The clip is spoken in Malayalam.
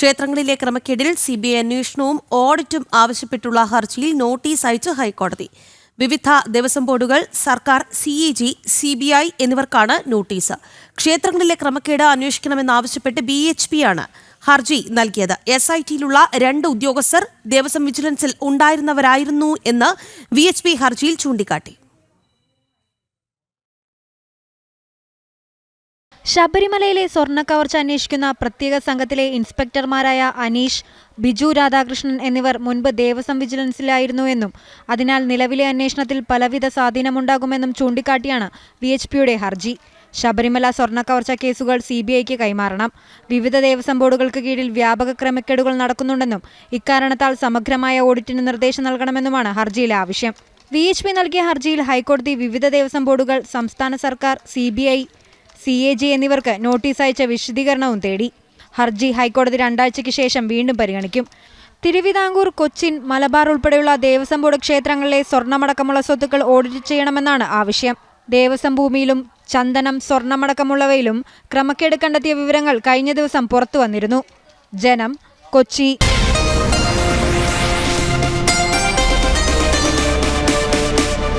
ക്ഷേത്രങ്ങളിലെ ക്രമക്കേടിൽ സി ബി ഐ അന്വേഷണവും ഓഡിറ്റും ആവശ്യപ്പെട്ടുള്ള ഹർജിയിൽ നോട്ടീസ് അയച്ചു ഹൈക്കോടതി. വിവിധ ദേവസ്വം ബോർഡുകൾ സർക്കാർ C E G C B I എന്നിവർക്കാണ് നോട്ടീസ്. ക്ഷേത്രങ്ങളിലെ ക്രമക്കേട് അന്വേഷിക്കണമെന്നാവശ്യപ്പെട്ട് ബി എച്ച് പി ആണ് ഹർജി നൽകിയത്. എസ് ഐ ടിയിലുള്ള രണ്ട് ഉദ്യോഗസ്ഥർ ദേവസ്വം വിജിലൻസിൽ ഉണ്ടായിരുന്നവരായിരുന്നു എന്ന് വി എച്ച് പി ഹർജിയിൽ ചൂണ്ടിക്കാട്ടി. ശബരിമലയിലെ സ്വർണ കവർച്ച അന്വേഷിക്കുന്ന പ്രത്യേക സംഘത്തിലെ ഇൻസ്പെക്ടർമാരായ അനീഷ് ബിജു രാധാകൃഷ്ണൻ എന്നിവർ മുൻപ് ദേവസ്വം വിജിലൻസിലായിരുന്നു എന്നും അതിനാൽ നിലവിലെ അന്വേഷണത്തിൽ പലവിധ സ്വാധീനമുണ്ടാകുമെന്നും ചൂണ്ടിക്കാട്ടിയാണ് വി എച്ച് പിയുടെ ഹർജി. ശബരിമല സ്വർണ കവർച്ച കേസുകൾ സി ബി ഐക്ക് കൈമാറണം. വിവിധ ദേവസ്വം ബോർഡുകൾക്ക് കീഴിൽ വ്യാപക ക്രമക്കേടുകൾ നടക്കുന്നുണ്ടെന്നും ഇക്കാരണത്താൽ സമഗ്രമായ ഓഡിറ്റിന് നിർദ്ദേശം നൽകണമെന്നുമാണ് ഹർജിയിലെ ആവശ്യം. വി എച്ച് പി നൽകിയ ഹർജിയിൽ ഹൈക്കോടതി വിവിധ ദേവസ്വം ബോർഡുകൾ സംസ്ഥാന സർക്കാർ സി സി എ ജി എന്നിവർക്ക് നോട്ടീസ് അയച്ച വിശദീകരണവും തേടി. ഹർജി ഹൈക്കോടതി രണ്ടാഴ്ചയ്ക്ക് ശേഷം വീണ്ടും പരിഗണിക്കും. തിരുവിതാംകൂർ കൊച്ചിൻ മലബാർ ഉൾപ്പെടെയുള്ള ദേവസ്വം ബോർഡ് ക്ഷേത്രങ്ങളിലെ സ്വർണമടക്കമുള്ള സ്വത്തുക്കൾ ഓഡിറ്റ് ചെയ്യണമെന്നാണ് ആവശ്യം. ദേവസ്വം ഭൂമിയിലും ചന്ദനം സ്വർണമടക്കമുള്ളവയിലും ക്രമക്കേട് കണ്ടെത്തിയ വിവരങ്ങൾ കഴിഞ്ഞ ദിവസം പുറത്തു വന്നിരുന്നു. ജനം കൊച്ചി